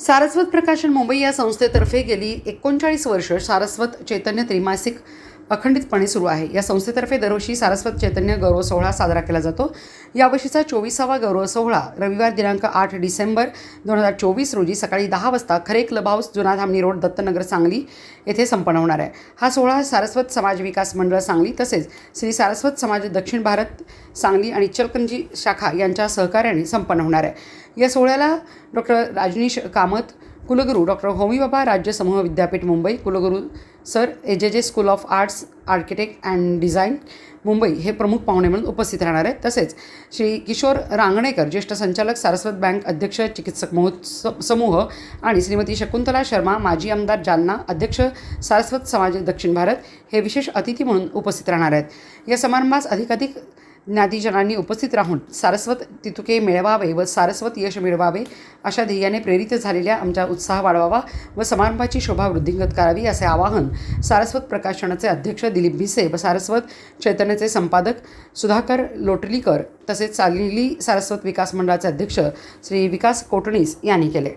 सारस्वत प्रकाशन मुंबई या संस्थेतर्फे गेली एकोणचाळीस वर्ष सारस्वत चैतन्य त्रिमासिक अखंडितपणे सुरू आहे. या संस्थेतर्फे दरवर्षी सारस्वत चैतन्य गौरव सोहळा साजरा केला जातो. यावर्षीचा चोवीसावा गौरव सोहळा रविवार दिनांक आठ डिसेंबर दोन हजार चोवीस रोजी सकाळी दहा वाजता खरे क्लब हाऊस जुना धामणी रोड दत्तनगर सांगली येथे संपन्न होणार आहे. हा सोहळा सारस्वत समाज विकास मंडळ सांगली तसेच श्री सारस्वत समाज दक्षिण भारत सांगली आणि इचलकरंजी शाखा यांच्या सहकार्याने संपन्न होणार आहे. या सोहळ्याला डॉक्टर राजनीश कामत कुलगुरू डॉक्टर होमीबाबा राज्य समूह विद्यापीठ मुंबई कुलगुरू sir a J J school of arts architect and design Mumbai हे प्रमुख पाहुणे म्हणून उपस्थित राहणार आहेत. तसेच श्री किशोर रांगणेकर ज्येष्ठ संचालक सारस्वत बँक अध्यक्ष चिकित्सक महोत्सव समूह आणि श्रीमती शकुंतला शर्मा माजी आमदार जालना अध्यक्ष सारस्वत समाज दक्षिण भारत हे विशेष अतिथी म्हणून उपस्थित राहणार आहेत. या समारंभास अधिकाधिक ज्ञातीजनांनी उपस्थित राहून सारस्वत तितुके मिळवावे व सारस्वत यश मिळवावे अशा ध्येयाने प्रेरित झालेल्या आमचा उत्साह वाढवावा व समारंभाची शोभा वृद्धिंगत करावी असे आवाहन सारस्वत प्रकाशनाचे अध्यक्ष दिलीप भिसे व सारस्वत चैतन्याचे संपादक सुधाकर लोटलीकर तसेच सांगली सारस्वत विकास मंडळाचे अध्यक्ष श्री विकास कोटणीस यांनी केले.